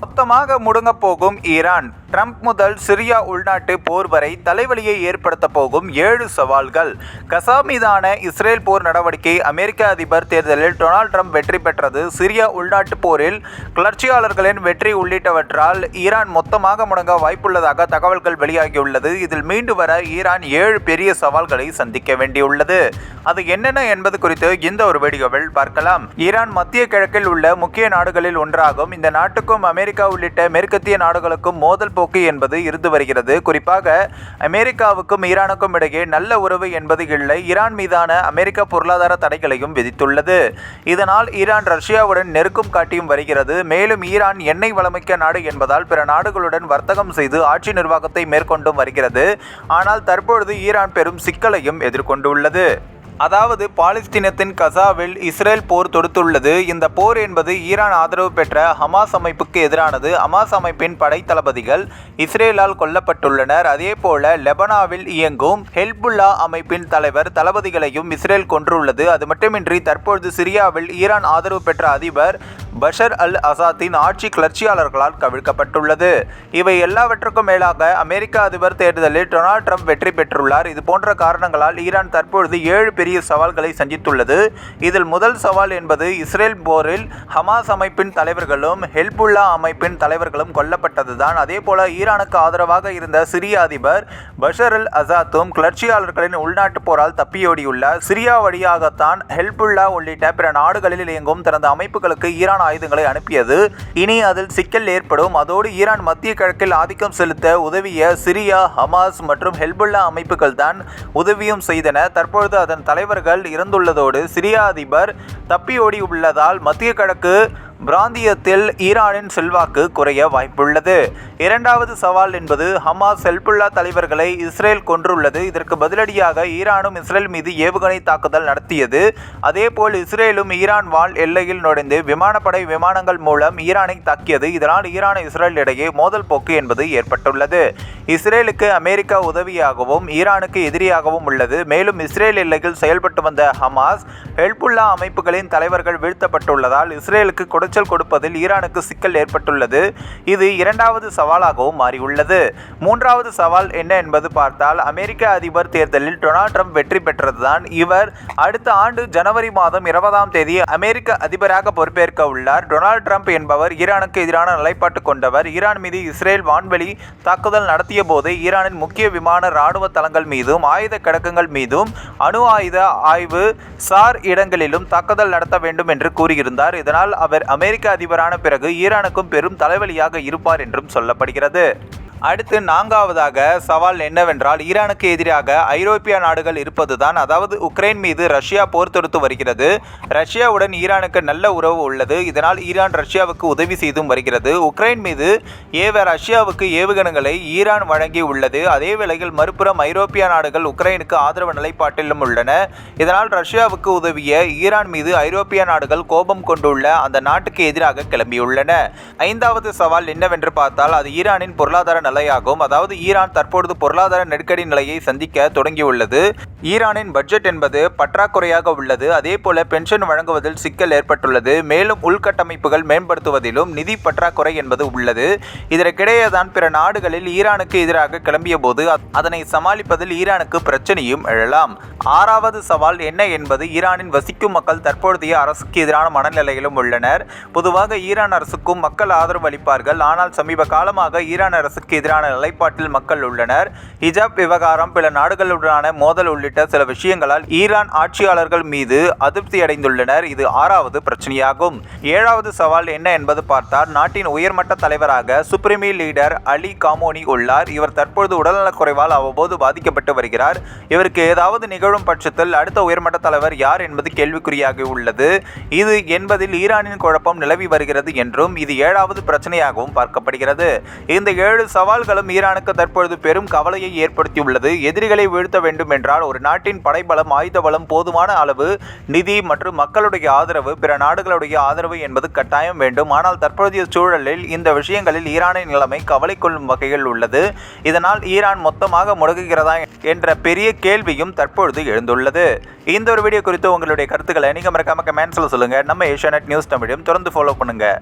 மொத்தமாக முடங்கப் போகும் Iran. Trump முதல் சிரியா உள்நாட்டு போர் வரை தலைவலியை ஏற்படுத்த போகும் ஏழு சவால்கள். கசா மீதான இஸ்ரேல் போர் நடவடிக்கை அமெரிக்க அதிபர் தேர்தலில் டொனால்ட் ட்ரம்ப் வெற்றி பெற்றது. சிரியா உள்நாட்டு போரில் கிளர்ச்சியாளர்களின் வெற்றி உள்ளிட்டவற்றால் ஈரான் மொத்தமாக முடங்க வாய்ப்புள்ளதாக தகவல்கள் வெளியாகியுள்ளது. இதில் மீண்டு வர ஈரான் ஏழு பெரிய சவால்களை சந்திக்க வேண்டியுள்ளது. அது என்னென்ன என்பது குறித்து இந்த ஒரு வீடியோவில் பார்க்கலாம். ஈரான் மத்திய கிழக்கில் உள்ள முக்கிய நாடுகளில் ஒன்றாகும். இந்த நாட்டுக்கும் அமெரிக்கா உள்ளிட்ட மேற்கத்திய நாடுகளுக்கும் மோதல் போக்கு என்பது இருந்து வருகிறது. குறிப்பாக அமெரிக்காவுக்கும் ஈரானுக்கும் இடையே நல்ல உறவு என்பது இல்லை. ஈரான் மீதான அமெரிக்க பொருளாதார தடைகளையும் விதித்துள்ளது. இதனால் ஈரான் ரஷ்யாவுடன் நெருக்கம் காட்டியும் வருகிறது. மேலும் ஈரான் எண்ணெய் வளமிக்க நாடு என்பதால் பிற நாடுகளுடன் வர்த்தகம் செய்து ஆட்சி நிர்வாகத்தை மேற்கொண்டும் வருகிறது. ஆனால் தற்பொழுது ஈரான் பெரும் சிக்கலையும் எதிர்கொண்டுள்ளது. அதாவது பாலஸ்தீனத்தின் கசாவில் இஸ்ரேல் போர் தொடுத்துள்ளது. இந்த போர் என்பது ஈரான் ஆதரவு பெற்ற ஹமாஸ் அமைப்புக்கு எதிரானது. ஹமாஸ் அமைப்பின் படைத்தளபதிகள் இஸ்ரேலால் கொல்லப்பட்டுள்ளனர். அதே போல லெபனாவில் இயங்கும் ஹெல்புல்லா அமைப்பின் தலைவர் தளபதிகளையும் இஸ்ரேல் கொன்றுள்ளது. அது மட்டுமின்றி தற்பொழுது சிரியாவில் ஈரான் ஆதரவு பெற்ற அதிபர் பஷர் அல் அசாத்தின் ஆட்சி கிளர்ச்சியாளர்களால் கவிழ்க்கப்பட்டுள்ளது. இவை எல்லாவற்றுக்கும் மேலாக அமெரிக்க அதிபர் தேர்தலில் டொனால்ட் ட்ரம்ப் வெற்றி பெற்றுள்ளார். இது போன்ற காரணங்களால் ஈரான் தற்பொழுது ஏழு பெரிய சவால்களை சந்தித்துள்ளது. இதில் முதல் சவால் என்பது இஸ்ரேல் போரில் ஹமாஸ் அமைப்பின் தலைவர்களும் ஹெல்புல்லா அமைப்பின் தலைவர்களும் கொல்லப்பட்டதுதான். அதே போல ஈரானுக்கு ஆதரவாக இருந்த சிரிய அதிபர் பஷர் அல் அசாத்தும் கிளர்ச்சியாளர்களின் உள்நாட்டு போரால் தப்பியோடியுள்ளார். சிரியா வழியாகத்தான் ஹெல்புல்லா உள்ளிட்ட பிற நாடுகளில் இயங்கும் தனது அமைப்புகளுக்கு ஈரான் ஆயுதங்களை அனுப்பியது. இனி அதில் சிக்கல் ஏற்படும். அதோடு ஈரான் மத்திய கிழக்கில் ஆதிக்கம் செலுத்த உதவிய சிரியா ஹமாஸ் மற்றும் ஹெல்புல்லா அமைப்புகள் தான் உதவியும் செய்தன. தற்பொழுது அதன் தலைவர்கள் இறந்துள்ளதோடு சிரியா அதிபர் தப்பியோடி உள்ளதால் மத்திய கிழக்கு பிராந்தியத்தில் ஈரானின் செல்வாக்கு குறைய வாய்ப்புள்ளது. இரண்டாவது சவால் என்பது ஹமாஸ் ஹெல்புல்லா தலைவர்களை இஸ்ரேல் கொன்றுள்ளது. இதற்கு பதிலடியாக ஈரானும் இஸ்ரேல் மீது ஏவுகணை தாக்குதல் நடத்தியது. அதேபோல் இஸ்ரேலும் ஈரான் வாழ் எல்லையில் நுழைந்து விமானப்படை விமானங்கள் மூலம் ஈரானை தாக்கியது. இதனால் ஈரான் இஸ்ரேல் இடையே மோதல் போக்கு என்பது ஏற்பட்டுள்ளது. இஸ்ரேலுக்கு அமெரிக்கா உதவியாகவும் ஈரானுக்கு எதிரியாகவும் உள்ளது. மேலும் இஸ்ரேல் எல்லையில் செயல்பட்டு வந்த ஹமாஸ் ஹெல்புல்லா அமைப்புகளின் தலைவர்கள் வீழ்த்தப்பட்டுள்ளதால் இஸ்ரேலுக்கு குடைச்சல் கொடுப்பதில் ஈரானுக்கு சிக்கல் ஏற்பட்டுள்ளது. இது இரண்டாவது சவாலாகவும் மாறியுள்ளது. மூன்றாவது சவால் என்ன என்பது பார்த்தால் அமெரிக்க அதிபர் தேர்தலில் டொனால்ட் ட்ரம்ப் வெற்றி பெற்றதுதான் இவர். அடுத்த ஆண்டு ஜனவரி மாதம் இருபதாம் தேதி அமெரிக்க அதிபராக பொறுப்பேற்க உள்ளார். டொனால்ட் ட்ரம்ப் என்பவர் ஈரானுக்கு எதிரான நிலைப்பாட்டு கொண்டவர். ஈரான் மீது இஸ்ரேல் வான்வெளி தாக்குதல் நடத்திய போது ஈரானின் முக்கிய விமான இராணுவ தளங்கள் மீதும் ஆயுத கிடக்கங்கள் மீதும் அணு ஆயுத ஆய்வு சார் இடங்களிலும் தாக்குதல் நடத்த வேண்டும் என்று கூறியிருந்தார். இதனால் அவர் அமெரிக்க அதிபரான பிறகு ஈரானுக்கும் பெரும் தலைவலியாக இருப்பார் என்றும் சொல்லப்படுகிறது. அடுத்து நான்காவதாக சவால் என்னவென்றால் ஈரானுக்கு எதிராக ஐரோப்பிய நாடுகள் இருப்பதுதான். அதாவது உக்ரைன் மீது ரஷ்யா போர் தொடுத்து வருகிறது. ரஷ்யாவுடன் ஈரானுக்கு நல்ல உறவு உள்ளது. இதனால் ஈரான் ரஷ்யாவுக்கு உதவி செய்தும் வருகிறது. உக்ரைன் மீது ஏவ ரஷ்யாவுக்கு ஏவுகணங்களை ஈரான் வழங்கி உள்ளது. அதே வேளையில் மறுபுறம் ஐரோப்பிய நாடுகள் உக்ரைனுக்கு ஆதரவு நிலைப்பாட்டிலும் உள்ளன. இதனால் ரஷ்யாவுக்கு உதவிய ஈரான் மீது ஐரோப்பிய நாடுகள் கோபம் கொண்டுள்ள அந்த நாட்டுக்கு எதிராக கிளம்பியுள்ளன. ஐந்தாவது சவால் என்னவென்று பார்த்தால் அது ஈரானின் பொருளாதார நிலையாகும். அதாவது ஈரான் தற்பொழுது பொருளாதார நெருக்கடி நிலையை சந்திக்க தொடங்கியுள்ளது. ஈரானின் பட்ஜெட் என்பது பற்றாக்குறையாக உள்ளது. அதே போல பென்ஷன் வழங்குவதில் சிக்கல் ஏற்பட்டுள்ளது. மேலும் உள்கட்டமைப்புகள் மேம்படுத்துவதிலும் நிதி பற்றாக்குறை என்பது உள்ளது. இதற்கிடையே தான் பிற நாடுகளில் ஈரானுக்கு எதிராக கிளம்பிய போது அதனை சமாளிப்பதில் ஈரானுக்கு பிரச்சனையும் எழலாம். ஆறாவது சவால் என்ன என்பது ஈரானின் வசிக்கும் மக்கள் தற்பொழுதைய அரசுக்கு எதிரான மனநிலையிலும் உள்ளனர். பொதுவாக ஈரான் அரசுக்கும் மக்கள் ஆதரவு அளிப்பார்கள். ஆனால் சமீப காலமாக ஈரான் அரசுக்கு எதிரான நிலைப்பாட்டில் மக்கள் உள்ளனர். ஹிஜாப் விவகாரம் பிற நாடுகளுடனான மோதல் உள்ளிட்ட சில விஷயங்களால் ஈரான் ஆட்சியாளர்கள் மீது அதிருப்தி அடைந்துள்ளனர். இது ஆறாவது பிரச்சனையாகும். ஏழாவது சவால் என்ன என்பது பார்த்தால் நாட்டின் உயர்மட்ட தலைவராக சுப்ரீமி லீடர் அலி காமோனி உள்ளார். இவர் தற்பொழுது உடல்நலக் குறைவால் அவ்வப்போது பாதிக்கப்பட்டு வருகிறார். இவருக்கு ஏதாவது நிகழும் பட்சத்தில் அடுத்த உயர்மட்ட தலைவர் யார் என்பது கேள்விக்குறியாகி உள்ளது. இது என்பதில் ஈரானின் குழப்பம் நிலவி வருகிறது என்றும் இது ஏழாவது பிரச்சனையாகவும் பார்க்கப்படுகிறது. இந்த ஏழு சவால்களும் ஈரானுக்கு தற்பொழுது பெரும் கவலையை ஏற்படுத்தியுள்ளது. எதிரிகளை வீழ்த்த வேண்டும் என்றால் ஒரு நாட்டின் படைபலம் ஆயுத பலம் போதுமான அளவு நிதி மற்றும் மக்களுடைய ஆதரவு பிற நாடுகளுடைய ஆதரவு என்பது கட்டாயம் வேண்டும். ஆனால் தற்போதைய சூழலில் இந்த விஷயங்களில் ஈரானின் நிலைமை கவலை கொள்ளும் வகையில் உள்ளது. இதனால் ஈரான் மொத்தமாக முடங்குகிறதா என்ற பெரிய கேள்வியும் தற்பொழுது எழுந்துள்ளது. இந்த ஒரு வீடியோ குறித்து உங்களுடைய கருத்துக்களை நீங்கள் மறக்காம கமெண்ட்ஸில் சொல்லுங்கள் நம்ம ஏஷியானெட் நியூஸ் தமிழையும் தொடர்ந்து ஃபாலோ பண்ணுங்கள்